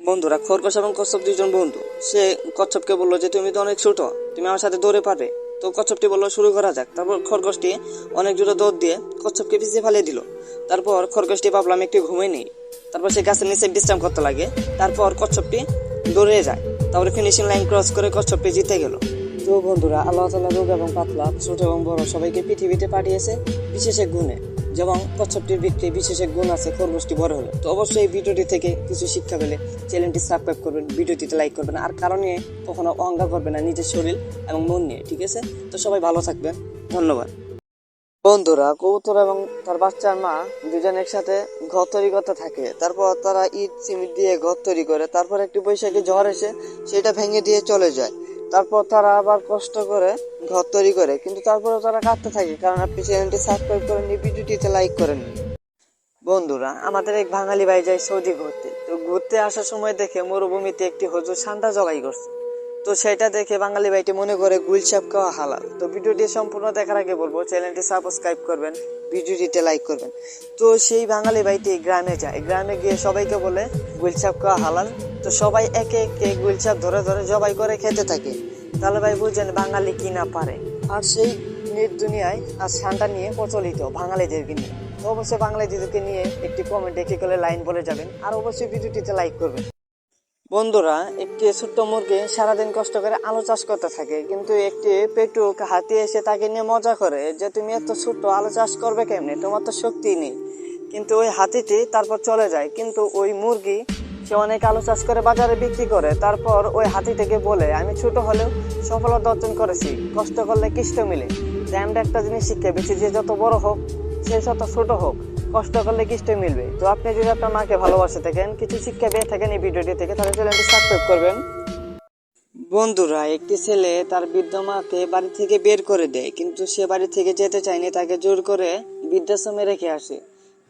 বন্ধুরা, খরগোশ এবং কচ্ছপ দুইজন বন্ধু। সে কচ্ছপকে বলল যে, তুমি তো অনেক ছোট, তুমি আমার সাথে দৌড়ে পারবে। তো কচ্ছপটি বলল, শুরু করা যাক। তারপর খরগোশটি অনেক জোরে দৌড় দিয়ে কচ্ছপকে পিছিয়ে ফালিয়ে দিল। তারপর খরগোশটি ভাবলাম, একটু ঘুমিয়ে নেই। তারপর সে গাছের নিচে বিশ্রাম করতে লাগে। তারপর কচ্ছপটি দৌড়ে যায়। তারপরে ফিনিশিং লাইন ক্রস করে কচ্ছপটি জিতে গেল। তো বন্ধুরা, আল্লাহ তালা রোগ এবং পাতলা, ছোট এবং বড় সবাইকে পৃথিবীতে পাঠিয়েছে বিশেষ এক গুণে। যেমন কচ্ছপটির ভিত্তি বিশেষ এক গুণ আছে, খরগোশটি বড় হলো। তো অবশ্যই এই ভিডিওটি থেকে কিছু শিক্ষা পেলে চ্যানেলটি সাবস্ক্রাইব করবেন, ভিডিওটিতে লাইক করবেন, আর কারণ নিয়ে কখনো অহংকার করবেন না নিজের শরীর এবং মন নিয়ে, ঠিক আছে? তো সবাই ভালো থাকবেন, ধন্যবাদ। বন্ধুরা, কবুতর এবং তার বাচ্চার মা দুজন একসাথে ঘর তৈরি করতে থাকে। তারপর তারা ইট, সিমেন্ট দিয়ে ঘর তৈরি করে, তারপর একটি বৈশাখী ঝড় এসে সেটা ভেঙে দিয়ে চলে যায়। তারপর তারা আবার কষ্ট করে ঘর তৈরি করে। কিন্তু তারপরে তারা কাঁদতে থাকে, কারণ আপনি চ্যানেলটি সাবস্ক্রাইব করেননি, ভিডিওটিতে লাইক করেননি। বন্ধুরা, আমাদের এক বাঙালি ভাই যায় সৌদি ঘুরতে। তো ঘুরতে আসার সময় দেখে মরুভূমিতে একটি হজুর সান্ডা জগাই করছে। তো সেটা দেখে বাঙালি ভাইটি মনে করে গুলছাপ খাওয়া হালাল। তো ভিডিওটি সম্পূর্ণ দেখার আগে বলব, চ্যানেলটি সাবস্ক্রাইব করবেন, ভিডিওটিতে লাইক করবেন। তো সেই বাঙালি ভাইটি গ্রামে যায়। গ্রামে গিয়ে সবাইকে বলে গুলছাপ খাওয়া হালাল। তো সবাই একে একে গুলছাপ ধরে ধরে জবাই করে খেতে থাকে। তাহলে ভাই বুঝছেন বাঙালি কি না পারে। আর সেই নেট দুনিয়ায় আর সান্টা নিয়ে প্রচলিত বাঙালিদেরকে নিয়ে। তো অবশ্যই বাঙালিদেরকে নিয়ে একটি কমেন্ট দেখে করে লাইন বলে যাবেন। আর অবশ্যই ভিডিওটিতে লাইক করবেন। বন্ধুরা, একটি ছোট্ট মুরগি সারাদিন কষ্ট করে আলু চাষ করতে থাকে, কিন্তু একটি পেটুক হাতি এসে তাকে নিয়ে মজা করে যে, তুমি এত ছোট্ট আলু চাষ করবে কেমনি? তোমার তো শক্তি নেই। কিন্তু ওই হাতিটি তারপর চলে যায়, কিন্তু ওই মুরগি, সে অনেক আলু চাষ করে বাজারে বিক্রি করে। তারপর ওই হাতিটিকে বলে, আমি ছোট হলেও সফলতা অর্জন করেছি, কষ্ট করলে কৃষ্ট মিলে। তাই আমরা একটা জিনিস শিখে পেয়েছি যে যত বড় হোক, সে যত ছোট হোক। কষ্ট করলে কিছু মিলবে। তো আপনি যদি আপনার মাকে ভালোবাসে থাকেন, কিছু শিক্ষা পেয়ে থাকেন এই ভিডিওটি থেকে, তাহলে চ্যানেলটি সাবস্ক্রাইব করবেন। বন্ধুরা, একটি ছেলে তার বৃদ্ধ মাকে বাড়ি থেকে বের করে দেয়, কিন্তু সে বাড়ি থেকে যেতে চায়নি, তাকে জোর করে বৃদ্ধাশ্রমে রেখে আসে।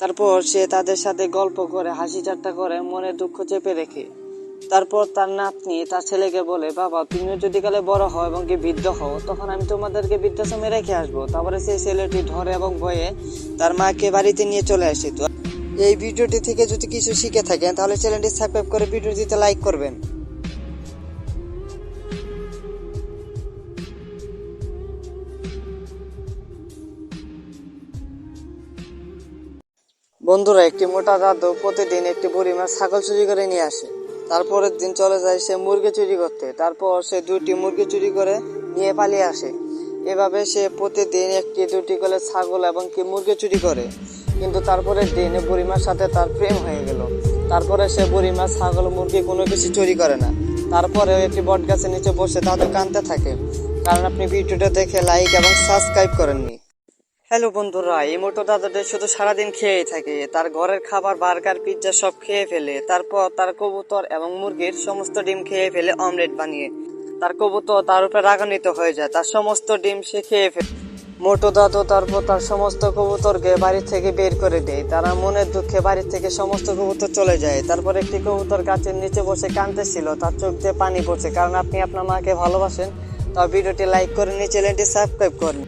তারপর সে তাদের সাথে গল্প করে, হাসি ঠাট্টা করে মনে দুঃখ চেপে রেখে। তারপর তার নাতনি তার ছেলেকে বলে, বাবা, তুমিও যদি কালে বড় হও এবং কি বৃদ্ধ হও, তখন আমি তোমাদেরকে বৃদ্ধাশ্রমে রেখে আসব। তারপরে সেই ছেলেটি ধরে এবং ভয়ে তার মাকে বাড়িতে নিয়ে চলে আসে। তো এই ভিডিওটি থেকে যদি কিছু শিখে থাকেন, তাহলে চ্যানেলটি সাবস্ক্রাইব করে ভিডিওটিতে লাইক করবেন। বন্ধুরা, একটি মোটা দাদু প্রতিদিন একটি বুড়ি মাছ ছাগল চুরি করে নিয়ে আসে। তারপরের দিন চলে যায় সে মুরগি চুরি করতে। তারপর সে দুটি মুরগি চুরি করে নিয়ে পালিয়ে আসে। এভাবে সে প্রতিদিন একটি, দুটি করে ছাগল এবং কি মুরগি চুরি করে। কিন্তু তারপরের দিন বুড়িমার সাথে তার প্রেম হয়ে গেল। তারপরে সে বুড়িমা ছাগল, মুরগি কোনো কিছু চুরি করে না। তারপরেও একটি বট গাছের নিচে বসে দাদু কানতে থাকে। কারণ আপনি ভিডিওটা দেখে লাইক এবং সাবস্ক্রাইব করেননি। হ্যালো বন্ধুরা, এই মোটো দাদাটা শুধু সারাদিন খেয়েই থাকে। তার ঘরের খাবার, বার্গার, পিৎজা সব খেয়ে ফেলে। তারপর তার কবুতর এবং মুরগির সমস্ত ডিম খেয়ে ফেলে অমলেট বানিয়ে। তার কবুতর তার উপরে রাগান্বিত হয়ে যায়। তার সমস্ত ডিম সে খেয়ে ফেলে। মোটো দাদু তারপর তার সমস্ত কবুতরকে বাড়ি থেকে বের করে দেয়। তারা মনের দুঃখে বাড়ি থেকে সমস্ত কবুতর চলে যায়। তারপর একটি কবুতর গাছের নিচে বসে কাঁদতেছিল। তার চোখ দিয়ে পানি পড়ছে। কারণ আপনি আপনার মাকে ভালোবাসেন। তা ভিডিওটি লাইক করে নিয়ে চ্যানেলটি সাবস্ক্রাইব করেন।